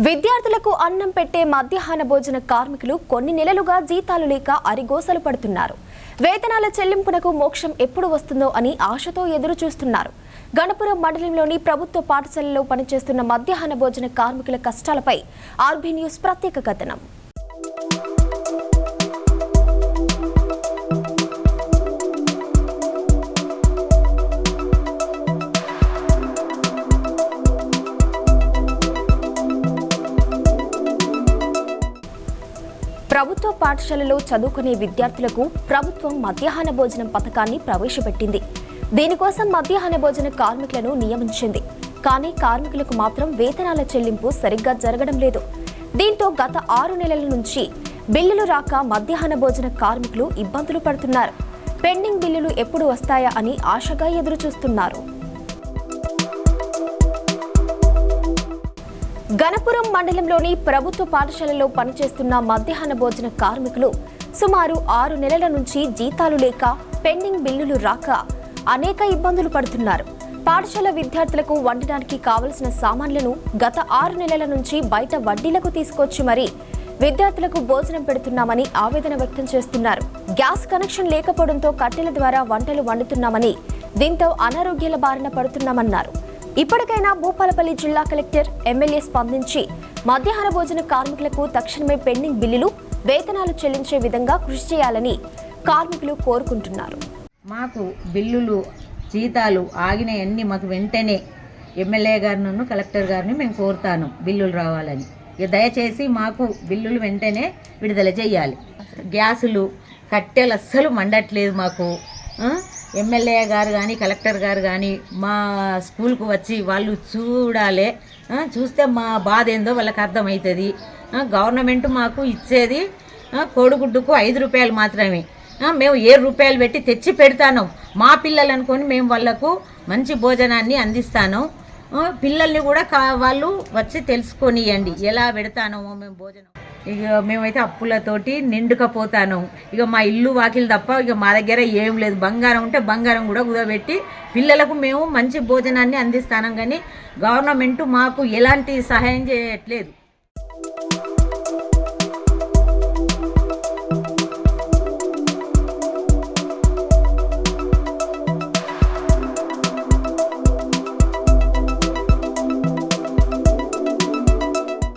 విద్యార్థులకు అన్నం పెట్టే మధ్యాహ్న భోజన కార్మికులు కొన్ని నెలలుగా జీతాలు లేక అరిగోసలు పడుతున్నారు. వేతనాల చెల్లింపునకు మోక్షం ఎప్పుడు వస్తుందో అని ఆశతో ఎదురు చూస్తున్నారు గణపురం మండలంలోని ప్రభుత్వ పాఠశాలలో పనిచేస్తున్న మధ్యాహ్న భోజన కార్మికుల కష్టాలపై ఆర్బీ న్యూస్ ప్రత్యేక కథనం. ప్రభుత్వ పాఠశాలలో చదువుకునే విద్యార్థులకు ప్రభుత్వం మధ్యాహ్న భోజనం పథకాన్ని ప్రవేశపెట్టింది. దీనికోసం మధ్యాహ్న భోజన కార్మికులను నియమించింది. కానీ కార్మికులకు మాత్రం వేతనాల చెల్లింపు సరిగ్గా జరగడం లేదు. దీంతో గత ఆరు నెలల నుంచి బిల్లులు రాక మధ్యాహ్న భోజన కార్మికులు ఇబ్బందులు పడుతున్నారు. పెండింగ్ బిల్లులు ఎప్పుడు వస్తాయా అని ఆశగా ఎదురుచూస్తున్నారు. గణపురం మండలంలోని ప్రభుత్వ పాఠశాలలో పనిచేస్తున్న మధ్యాహ్న భోజన కార్మికులు సుమారు ఆరు నెలల నుంచి జీతాలు లేక పెండింగ్ బిల్లులు రాక అనేక ఇబ్బందులు పడుతున్నారు. పాఠశాల విద్యార్థులకు వండడానికి కావలసిన సామాన్లను గత ఆరు నెలల నుంచి బయట వడ్డీలకు తీసుకొచ్చి మరీ విద్యార్థులకు భోజనం పెడుతున్నామని ఆవేదన వ్యక్తం చేస్తున్నారు. గ్యాస్ కనెక్షన్ లేకపోవడంతో కట్టెల ద్వారా వంటలు వండుతున్నామని దీంతో అనారోగ్యాల బారిన పడుతున్నామన్నారు. ఇప్పటికైనా భూపాలపల్లి జిల్లా కలెక్టర్ ఎమ్మెల్యే స్పందించి మధ్యాహ్న భోజన కార్మికులకు తక్షణమే పెండింగ్ బిల్లులు వేతనాలు చెల్లించే విధంగా కృషి చేయాలని కార్మికులు కోరుకుంటున్నారు. మాకు బిల్లులు జీతాలు ఆగినాయన్నీ మాకు వెంటనే ఎమ్మెల్యే గారిను కలెక్టర్ గారిని మేము కోరుతాను బిల్లులు రావాలని. దయచేసి మాకు బిల్లులు వెంటనే విడుదల చేయాలి. గ్యాసులు కట్టెలు అస్సలు మండట్లేదు మాకు ఎమ్మెల్యే గారు కానీ కలెక్టర్ గారు కానీ మా స్కూల్కు వచ్చి వాళ్ళు చూడాలి. చూస్తే మా బాధ ఏందో వాళ్ళకి అర్థమవుతుంది గవర్నమెంట్ మాకు ఇచ్చేది కోడిగుడ్డుకు ఐదు రూపాయలు మాత్రమే. మేము ఏడు రూపాయలు పెట్టి తెచ్చి పెడతాను. మా పిల్లలు అనుకొని మేము వాళ్ళకు మంచి భోజనాన్ని అందిస్తాను. పిల్లల్ని కూడా కా వాళ్ళు వచ్చి తెలుసుకొనియండి. ఎలా పెడతానో మేము భోజనం. ఇక మేమైతే అప్పులతోటి నిండుకపోతాను. ఇక మా ఇల్లు వాకిలు తప్ప ఇక మా దగ్గర ఏం లేదు. బంగారం ఉంటే బంగారం కూడా కుదబెట్టి పిల్లలకు మేము మంచి భోజనాన్ని అందిస్తాను. కానీ గవర్నమెంట్ మాకు ఎలాంటి సహాయం చేయట్లేదు.